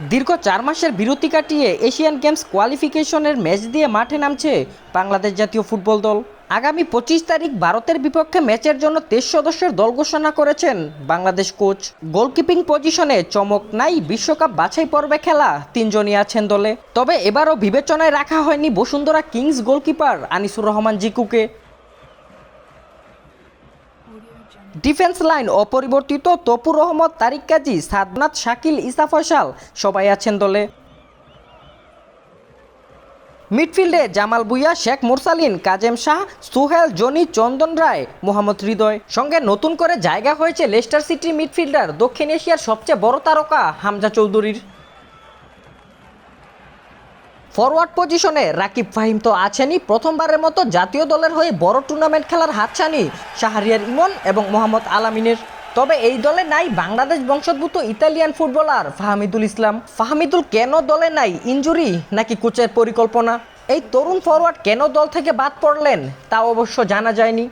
দীর্ঘ চার মাসের বিরতি কাটিয়ে এশিয়ান গেমস কোয়ালিফিকেশনের ম্যাচ দিয়ে মাঠে নামছে বাংলাদেশ জাতীয় ফুটবল দল। আগামী পঁচিশ তারিখ ভারতের বিপক্ষে ম্যাচের জন্য তেইশ সদস্যের দল ঘোষণা করেছেন বাংলাদেশ কোচ। গোলকিপিং পজিশনে চমক নাই বিশ্বকাপ বাছাই পর্বে খেলা তিনজনই আছেন দলে। তবে এবারও বিবেচনায় রাখা হয়নি বসুন্ধরা কিংস গোলকিপার আনিসুর রহমান জিকুকে। ডিফেন্স লাইন অপরিবর্তিত তপুর রহমত, তারিক কাজী সাদনাথ শাকিল, ইসা ফয়সাল, সবাই আছেন দলে। মিডফিল্ডে জামাল বুইয়া, শেখ মুরসালিন, কাজেম শাহ, সুহেল, জনি, চন্দন রায়, মোহাম্মদ হৃদয়। সঙ্গে নতুন করে জায়গা হয়েছে লেস্টার সিটি মিডফিল্ডার, দক্ষিণ এশিয়ার সবচেয়ে বড় তারকা হামজা চৌধুরীর। ফরওয়ার্ড পজিশনে রাকিব ফাহিম তো আছেনই। প্রথমবারের মতো জাতীয় দলের হয়ে বড় টুর্নামেন্ট খেলার হাতছানি শাহরিয়ার ইমন এবং মোহাম্মদ আলামিনের। তবে এই দলে নাই বাংলাদেশ বংশোদ্ভূত ইতালিয়ান ফুটবলার ফাহমিদুল ইসলাম। ফাহমিদুল কেন দলে নাই ইনজুরি নাকি কোচের পরিকল্পনা? এই তরুণ ফরওয়ার্ড কেন দল থেকে বাদ পড়লেন তা অবশ্য জানা যায়নি।